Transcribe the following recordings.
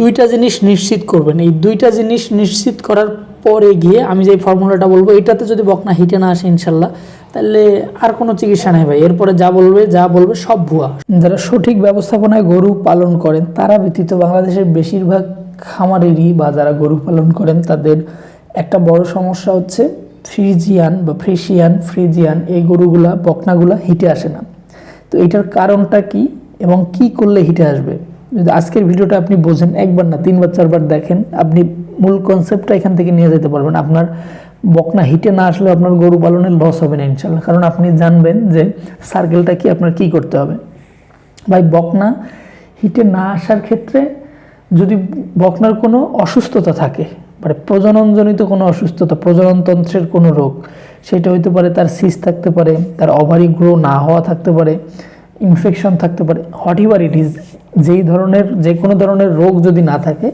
দুইটা জিনিস নিশ্চিত করবেন। এই দুইটা জিনিস নিশ্চিত করার পরে গিয়ে আমি যে ফর্মুলাটা বলব, এটাতে যদি বকনা হিটে না আসে ইনশাল্লাহ, তাহলে আর কোনো চিকিৎসা নেই ভাই। এরপরে যা বলবে যা বলবে, সব ভুয়া। যারা সঠিক ব্যবস্থাপনায় গরু পালন করেন, তারা ব্যতীত বাংলাদেশের বেশিরভাগ খামারেরই বা যারা গরু পালন করেন, তাদের একটা বড় সমস্যা হচ্ছে ফ্রিজিয়ান বা ফ্রিশিয়ান, ফ্রিজিয়ান, এই গরুগুলা, বকনাগুলা হিটে আসে না। তো এটার কারণটা কি এবং কি করলে হিটে আসবে? যদি আজকের ভিডিওটা আপনি বোঝেন, একবার না, তিনবার, চারবার দেখেন, আপনি মূল কনসেপ্টটা এখান থেকে নিয়ে যেতে পারবেন। আপনার বকনা হিটে না আসলে আপনার গরু পালনের লস হবে না ইনশাল্লাহ কারণ আপনি জানবেন যে সার্কেলটা কি, আপনার কি করতে হবে। ভাই, বকনা হিটে না আসার ক্ষেত্রে যদি বকনার কোনো অসুস্থতা থাকে মানে প্রজননজনিত কোনো অসুস্থতা, প্রজননতন্ত্রের কোনো রোগ, সেটা হইতে পারে তার সিস থাকতে পারে, তার ওভারি গ্রো না হওয়া থাকতে পারে ইনফেকশন থাকতে পারে হোয়াট এভার ইট ইজ যেই ধরনের, যে কোনো ধরনের রোগ যদি না থাকে,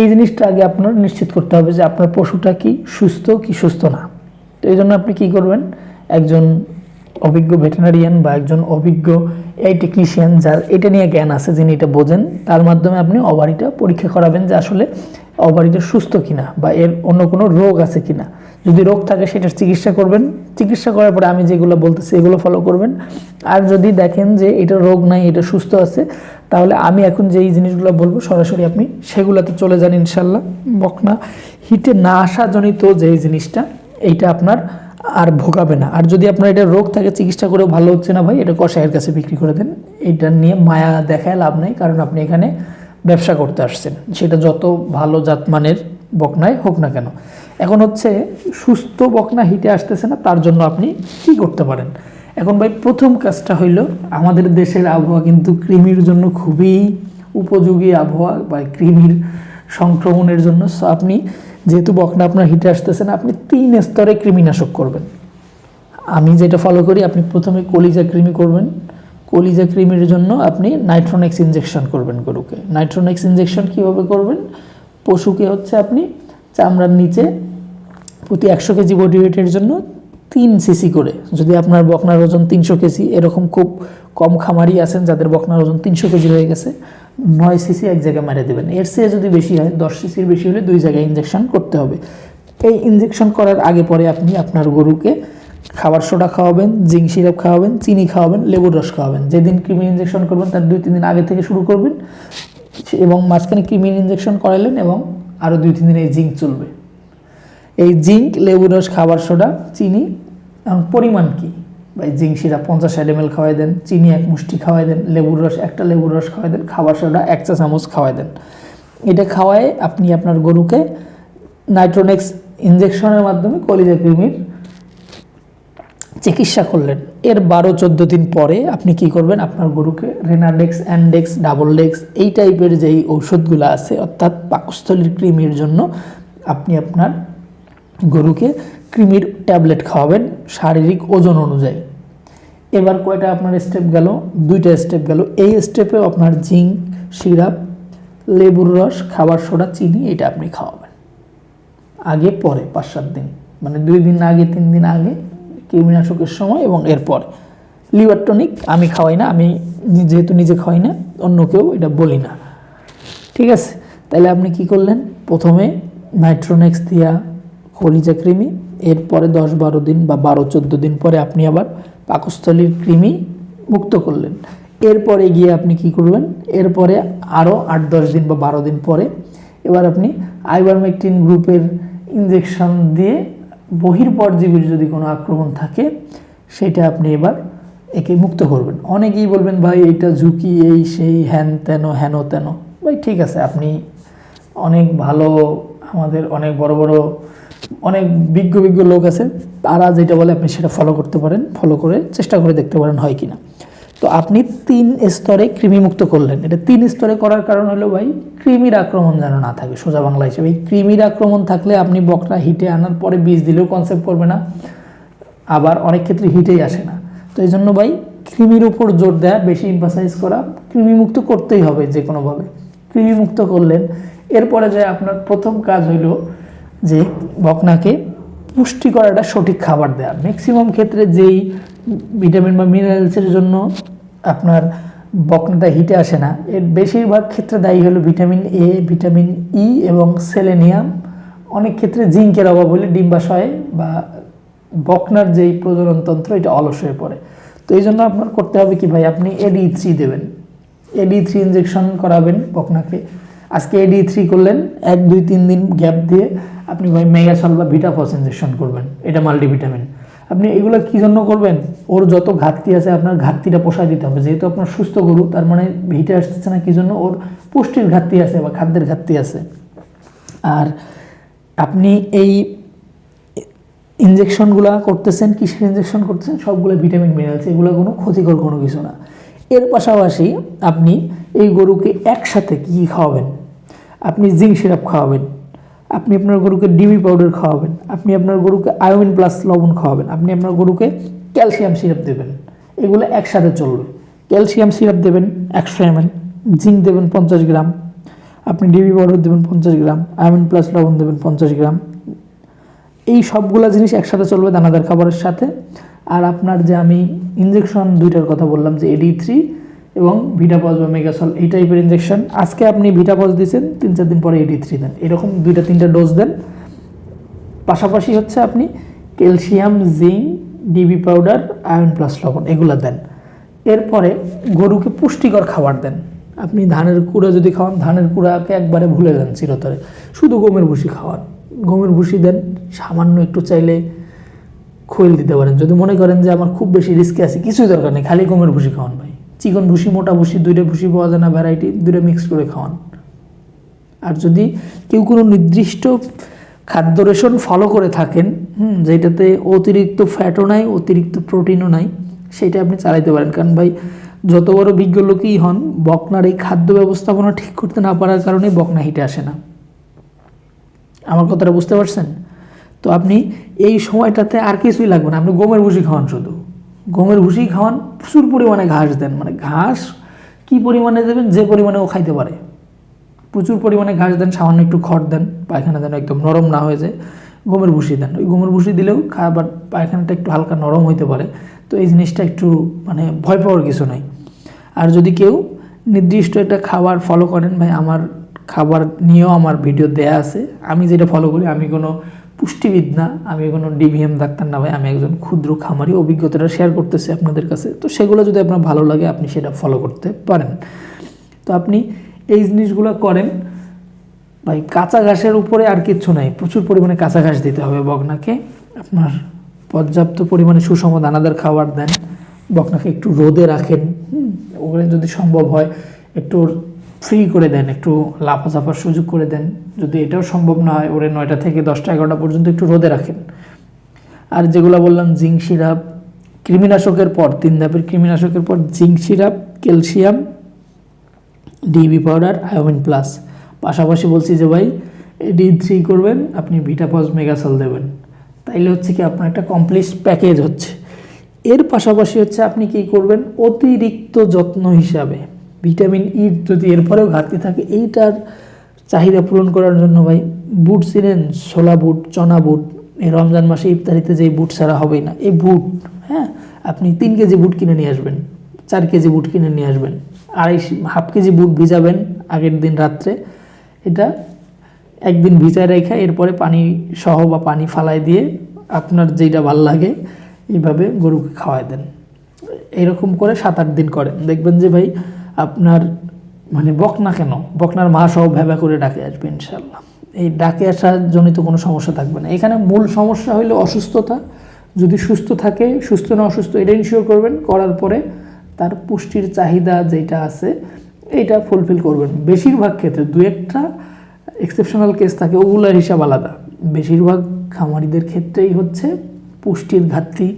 এই জিনিসটা আগে আপনার নিশ্চিত করতে হবে যে আপনার পশুটা কি সুস্থ কি সুস্থ না। তো এই জন্য আপনি কি করবেন, একজন অভিজ্ঞ ভেটেনারিয়ান বা একজন অভিজ্ঞ এই টেকনিশিয়ান যার এটা নিয়ে জ্ঞান আছে, যিনি এটা বোঝেন, তার মাধ্যমে আপনি অবারিটা পরীক্ষা করাবেন যে আসলে অবারিটা সুস্থ কিনা বা এর অন্য কোনো রোগ আছে কিনা? যদি রোগ থাকে সেটার চিকিৎসা করবেন। চিকিৎসা করার পরে আমি যেগুলো বলতেছি এগুলো ফলো করবেন। আর যদি দেখেন যে এটা রোগ নাই, এটা সুস্থ আছে, তাহলে আমি এখন যেই জিনিসগুলো বলব সরাসরি আপনি সেগুলোতে চলে যান ইনশাল্লাহ। বকনা হিটে না আসা জনিত যেই জিনিসটা, এইটা আপনার আর ভোগাবে না। আর যদি আপনার এটা রোগ থাকে, চিকিৎসা করেও ভালো হচ্ছে না ভাই, এটা কষায়ের কাছে বিক্রি করে দেন। এটা নিয়ে মায়া দেখায় লাভ নেই, কারণ আপনি এখানে ব্যবসা করতে আসছেন। সেটা যত ভালো জাতমানের বকনায় হোক না কেন। এখন হচ্ছে সুস্থ বকনা হিটে আসতেছে না, তার জন্য আপনি কি করতে পারেন? এখন ভাই প্রথম কাজটা হইল, আমাদের দেশের আবহাওয়া কিন্তু কৃমির জন্য খুবই উপযোগী আবহাওয়া বা কৃমির সংক্রমণের জন্য। সো আপনি যেহেতু বকনা আপনার হিটে আসতেছে না, আপনি তিন স্তরে কৃমিনাশক করবেন। আমি যেটা ফলো করি, আপনি প্রথমে কলিজা কৃমি করবেন কলিজা কৃমির জন্য আপনি নাইট্রোনেক্স ইনজেকশন করবেন গরুকে। নাইট্রোনেক্স ইনজেকশন কীভাবে করবেন? পশুকে হচ্ছে আপনি চামড়ার নিচে প্রতি একশো কেজি বডি ওয়েটের জন্য তিন সিসি করে। যদি আপনার বকনার ওজন তিনশো কেজি, এরকম খুব কম খামারি আছেন যাদের বকনার ওজন তিনশো কেজি হয়ে গেছে, নয় সিসি এক জায়গায় মেরে দেবেন। এর চেয়ে যদি বেশি হয়, দশ সিসির বেশি হলে দুই জায়গায় ইনজেকশন করতে হবে। এই ইনজেকশন করার আগে পরে আপনি আপনার গরুকে খাবার সোডা খাওয়াবেন, জিঙ্ক সিরাপ খাওয়াবেন, চিনি খাওয়াবেন, লেবুর রস খাওয়াবেন। যেদিন ক্রিমি ইনজেকশন করবেন, তার দুই তিন দিন আগে থেকে শুরু করবেন এবং মাঝখানে ক্রিমির ইনজেকশন করাইলেন এবং আরও দুই তিন দিন এই জিঙ্ক চলবে। এই জিঙ্ক, লেবুর রস, খাবার সোডা, চিনি এবং পরিমাণ কি? বা জিঙ্ক সিরাপ পঞ্চাশ ষাট এম এল খাওয়াই দেন, চিনি এক মুষ্টি খাওয়াই দেন, লেবুর রস একটা লেবুর রস খাওয়াই দেন, খাবার সোডা এক চা চামচ খাওয়াই দেন। এটা খাওয়ায় আপনি আপনার গরুকে নাইট্রোনেক্স ইনজেকশনের মাধ্যমে কলিজা কৃমির চিকিৎসা করলেন। এর বারো, চোদ্দ দিন পরে আপনি কি করবেন? আপনার গরুকে রেনাডেক্স অ্যান্ডেক্স ডাবল ডেক্স এই টাইপের যেই ঔষধগুলো আছে, অর্থাৎ পাকস্থলীর কৃমির জন্য আপনি আপনার গরুকে কৃমির ট্যাবলেট খাওয়াবেন শারীরিক ওজন অনুযায়ী। এবার কয়টা আপনার স্টেপ গেল? দুইটা স্টেপ গেল। এই স্টেপেও আপনার জিঙ্ক, সিরাপ, লেবুর রস, খাবার সোডা, চিনি এটা আপনি খাওয়াবেন। আগে, পরে, পাঁচ সাত দিন। মানে দুই দিন আগে, তিন দিন আগে কৃমিনাশকের সময় এবং এরপর। লিভার টনিক আমি খাওয়াই না, আমি যেহেতু নিজে খাওয়াই না, অন্য কেউ এটা বলি না। ঠিক আছে? তাহলে আপনি কি করলেন? প্রথমে নাইট্রোনেক্স দিয়া খলিজা কৃমি, এরপরে দশ বারো দিন বা বারো চোদ্দ দিন পরে আপনি আবার পাকস্থলীর কৃমি মুক্ত করলেন। এরপরে গিয়ে আপনি কি করবেন এরপরে আরও আট দশ দিন বা বারো দিন পরে এবার আপনি আইবারমেকটিন গ্রুপের ইনজেকশন দিয়ে বহির্পরজীবীর যদি কোনো আক্রমণ থাকে, সেটা আপনি এবার একে মুক্ত করবেন। অনেকেই বলবেন, ভাই, এটা ঝুঁকি, এই, সেই, হ্যান, তেন হেন তেন। ভাই, ঠিক আছে, আপনি অনেক ভালো, আমাদের অনেক বড় বড়, অনেক বিজ্ঞ বিজ্ঞ লোক আছে, তারা যেটা বলে আপনি সেটা ফলো করতে পারেন ফলো করে চেষ্টা করে দেখতে পারেন হয় কিনা। তো আপনি তিন স্তরে কৃমিমুক্ত করলেন। এটা তিন স্তরে করার কারণ হলো ভাই, কৃমির আক্রমণ যেন না থাকে সোজা বাংলা হিসেবে। এই কৃমির আক্রমণ থাকলে আপনি বকটা হিটে আনার পরে বীজ দিলেও কনসেপ্ট করবে না। আবার অনেক ক্ষেত্রে হিটেই আসে না। তো এই জন্য ভাই, কৃমির উপর জোর দেয়া, বেশি এম্পাসাইজ করা, কৃমিমুক্ত করতেই হবে যে কোনোভাবে কৃমিমুক্ত করলেন, এরপরে যে আপনার প্রথম কাজ হইল যে বকনাকে পুষ্টি করাটা সঠিক খাবার দেওয়া ম্যাক্সিমাম ক্ষেত্রে যেই ভিটামিন বা মিনারেলসের জন্য আপনার বকনাটা হিটে আসে না। এর বেশিরভাগ ক্ষেত্রে দায়ী হলো ভিটামিন এ ভিটামিন ই এবং সেলেনিয়াম অনেক ক্ষেত্রে জিঙ্কের অভাব হলে ডিম্বাশয়ে বা বকনার যেই প্রজননতন্ত্র এটা অলস হয়ে পড়ে। তো এই জন্য আপনার করতে হবে কি ভাই? আপনি এডি থ্রি দেবেন। এডি থ্রি ইঞ্জেকশন করাবেন বকনাকে। আজকে এডি থ্রি করলেন, এক, দুই, তিন দিন গ্যাপ দিয়ে আপনি ভাই মেগাসল বা ভিটাফস ইঞ্জেকশন করবেন। এটা মাল্টিভিটামিন আপনি এগুলো কী জন্য করবেন? ওর যত ঘাটতি আছে আপনার ঘাটতিটা পোষায় দিতে হবে। যেহেতু আপনার সুস্থ গরু, তার মানে ভিটে আসতেছে না, কী জন্য? ওর পুষ্টির ঘাটতি আছে বা খাদ্যের ঘাটতি আছে। আর আপনি এই ইঞ্জেকশনগুলো করতেছেন, কিসের ইঞ্জেকশন করতেছেন? সবগুলো ভিটামিন মিনারেলস এগুলো কোনো ক্ষতিকর কোনো কিছু না। এর পাশাপাশি আপনি এই গরুকে একসাথে কী খাওয়াবেন? আপনি জিঙ্ক সিরাপ খাওয়াবেন। আপনি আপনার গরুকে ডিবি পাউডার খাওয়াবেন, আপনি আপনার গরুকে আয়োমিন প্লাস লবণ খাওয়াবেন, আপনি আপনার গরুকে ক্যালসিয়াম সিরাপ দেবেন। এগুলো একসাথে চলবে। ক্যালসিয়াম সিরাপ দেবেন একশো এম জিঙ্ক দেবেন পঞ্চাশ গ্রাম, আপনি ডিবি পাউডার দেবেন পঞ্চাশ গ্রাম আয়োমিন প্লাস লবণ দেবেন পঞ্চাশ গ্রাম। এই সবগুলা জিনিস একসাথে চলবে দানাদার খাবারের সাথে। আর আপনার যে আমি ইঞ্জেকশন দুইটার কথা বললাম, যে এডি থ্রি এবং ভিটাপজ বা মেগাসল এই টাইপের ইঞ্জেকশন আজকে আপনি ভিটাপজ দিয়েছেন, তিন চার দিন পরে এডি থ্রি দেন। এরকম দুইটা, তিনটা ডোজ দেন। পাশাপাশি হচ্ছে আপনি calcium zinc DB powder iron plus লবণ, এগুলো দেন। এরপরে গরুকে পুষ্টিকর খাবার দেন। আপনি ধানের কুড়া যদি খাওয়ান, ধানের কুড়াকে একবারে ভুলে যান চিরতরে। শুধু গমের ভুসি খাওয়ান। গমের ভুসি দেন, সামান্য একটু চাইলে খৈল দিতে পারেন। যদি মনে করেন যে আমার খুব বেশি রিস্কে আছে, কিছুই দরকার নেই, খালি গমের ভুসি খাওয়ান ভাই। চিকন ভুসি, মোটা ভুসি, দুইটা ভুসি পাওয়া যায় না ভ্যারাইটি দুইটা মিক্স করে খাওয়ান। আর যদি কেউ কোনো নির্দিষ্ট খাদ্য রেশন ফলো করে থাকেন, হুম, যেটাতে অতিরিক্ত ফ্যাটও নাই, অতিরিক্ত প্রোটিনও নাই, সেটা আপনি চালাইতে পারেন। কারণ ভাই, যত বড় বিজ্ঞ লোকই হন, বকনার এই খাদ্য ব্যবস্থাপনা ঠিক করতে না পারার কারণে বকনা হিটে আসে না। আমার কথাটা বুঝতে পারছেন? তো আপনি এই সময়টাতে আর কিছুই লাগবে না। আপনি গমের ভুসি খাওয়ান শুধু। গমের ভুসি খাওয়ান, প্রচুর পরিমাণে ঘাস দেন। মানে ঘাস কি পরিমাণে দেবেন? যে পরিমাণে ও খাইতে পারে। প্রচুর পরিমাণে ঘাস দেন, সামান্য একটু খড় দেন, পায়খানা যেন একদম নরম না হয়ে যায়, গমের ভুসি দেন। ওই গমের ভুসি দিলেও খাবার পায়খানাটা একটু হালকা নরম হইতে পারে। তো এই জিনিসটা একটু মানে ভয় পাওয়ার কিছু নাই। আর যদি কেউ নির্দিষ্ট একটা খাবার ফলো করেন, ভাই, আমার খাবার নিয়েও আমার ভিডিও দেয়া আছে। আমি যেটা ফলো করি, আমি কোনো পুষ্টিবিদ না আমি কোনো ডিভিএম ডাক্তার না ভাই, আমি একজন ক্ষুদ্র খামারি, অভিজ্ঞতাটা শেয়ার করতেছি আপনাদের কাছে। তো সেগুলো যদি আপনার ভালো লাগে, আপনি সেটা ফলো করতে পারেন। তো আপনি এই জিনিসগুলো করেন। ভাই, কাঁচা ঘাসের উপরে আর কিচ্ছু নাই। প্রচুর পরিমাণে কাঁচা ঘাস দিতে হবে বকনাকে। আপনার পর্যাপ্ত পরিমাণে সুষম দানাদার খাবার দেন। বকনাকে একটু রোদে রাখেন। ওগুলো যদি সম্ভব হয়, একটু ফ্রি করে দেন, একটু লাফাঝাফার সুযোগ করে দেন। যদি এটাও সম্ভব না হয়, ওরে নয়টা থেকে দশটা, এগারোটা পর্যন্ত একটু রোদে রাখেন। আর যেগুলো বললাম, জিঙ্ক, সিরাপ, কৃমিনাশকের পর, তিন ধাপের কৃমিনাশকের পর, zinc, syrup, calcium DB powder আয়োমিন plus পাশাপাশি বলছি যে ভাই ডি থ্রি করবেন, আপনি ভিটাপজ মেগাসল দেবেন। তাইলে হচ্ছে কি আপনার একটা কমপ্লিট প্যাকেজ হচ্ছে। এর পাশাপাশি হচ্ছে আপনি কি করবেন? অতিরিক্ত যত্ন হিসাবে। ভিটামিন ই যদি এরপরেও ঘাটতি থাকে, এইটার চাহিদা পূরণ করার জন্য ভাই, বুট ছিলেন ছোলা বুট, চনা বুট, এই রমজান মাসে ইফতারিতে যে বুট ছাড়া হবেই না। এই বুট হ্যাঁ আপনি তিন কেজি বুট কিনে নিয়ে আসবেন, চার কেজি বুট কিনে নিয়ে আসবেন আড়াই হাফ কেজি বুট ভিজাবেন আগের দিন রাত্রে, এটা একদিন ভিজায় রেখে এরপরে পানি সহ বা পানি ফালাই দিয়ে আপনার যেটা ভালো লাগে, এইভাবে গরুকে খাওয়াই দেন। এরকম করে সাত আট দিন করেন। দেখবেন যে ভাই মানে বকনা কেন? বকনার মা সহ ভ্যাবা করে ডাকে আসবে ইনশাল্লাহ এই ডাকে আসার জনিত কোনো সমস্যা থাকবে না। এখানে মূল সমস্যা হইল অসুস্থতা। যদি সুস্থ থাকে, সুস্থ না অসুস্থ এটা ইনশিওর করবেন। করার পরে তার পুষ্টির চাহিদা যেটা আছে এটা ফুলফিল করবেন। বেশিরভাগ ক্ষেত্রে দু একটা এক্সেপশনাল কেস থাকে, ওগুলার হিসাব আলাদা। বেশিরভাগ খামারিদের ক্ষেত্রেই হচ্ছে পুষ্টির ঘাটতি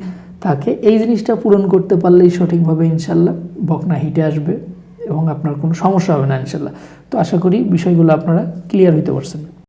থাকে। এই জিনিসটা পূরণ করতে পারলেই সঠিকভাবে ইনশাল্লাহ বকনা হিটে আসবে। এবং আপনার কোনো সমস্যা হবে না ইনশাল্লাহ। তো আশা করি বিষয়গুলো আপনারা ক্লিয়ার হইতে পারছেন।